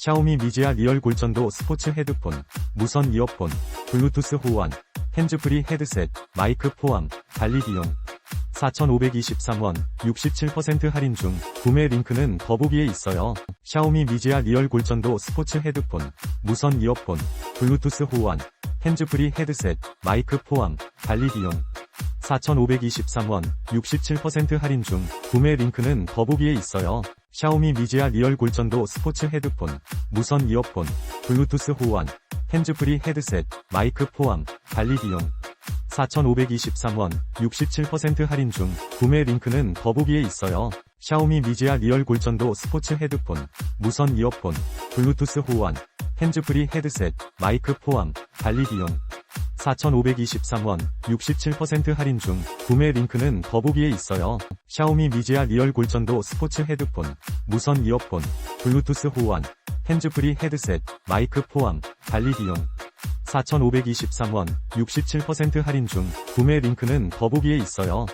샤오미 미지아 리얼 골전도 스포츠 헤드폰, 무선 이어폰, 블루투스 호환, 핸즈프리 헤드셋, 마이크 포함, 관리 비용. 4,523원, 67% 할인 중, 구매 링크는 더보기에 있어요. 샤오미 미지아 리얼 골전도 스포츠 헤드폰, 무선 이어폰, 블루투스 호환, 핸즈프리 헤드셋, 마이크 포함, 관리 비용. 4,523원, 67% 할인 중, 구매 링크는 더보기에 있어요. 샤오미 미지아 리얼 골전도 스포츠 헤드폰, 무선 이어폰, 블루투스 호환, 핸즈프리 헤드셋, 마이크 포함, 관리 비용. 4,523원, 67% 할인 중, 구매 링크는 더보기에 있어요. 샤오미 미지아 리얼 골전도 스포츠 헤드폰, 무선 이어폰, 블루투스 호환, 핸즈프리 헤드셋, 마이크 포함, 관리 비용. 4,523원, 67% 할인 중, 구매 링크는 더보기에 있어요. 샤오미 미지아 리얼 골전도 스포츠 헤드폰, 무선 이어폰, 블루투스 호환, 핸즈프리 헤드셋, 마이크 포함, 관리 비용. 4,523원, 67% 할인 중, 구매 링크는 더보기에 있어요. 샤오미 미지아 리얼 골전도 스포츠 헤드폰, 무선 이어폰, 블루투스 호환, 핸즈프리 헤드셋, 마이크 포함, 관리 비용. 4,523원, 67% 할인 중, 구매 링크는 더보기에 있어요. 샤오미 미지아 리얼 골전도 스포츠 헤드폰, 무선 이어폰, 블루투스 호환, 핸즈프리 헤드셋, 마이크 포함, 관리 비용. 4,523원, 67% 할인 중, 구매 링크는 더보기에 있어요.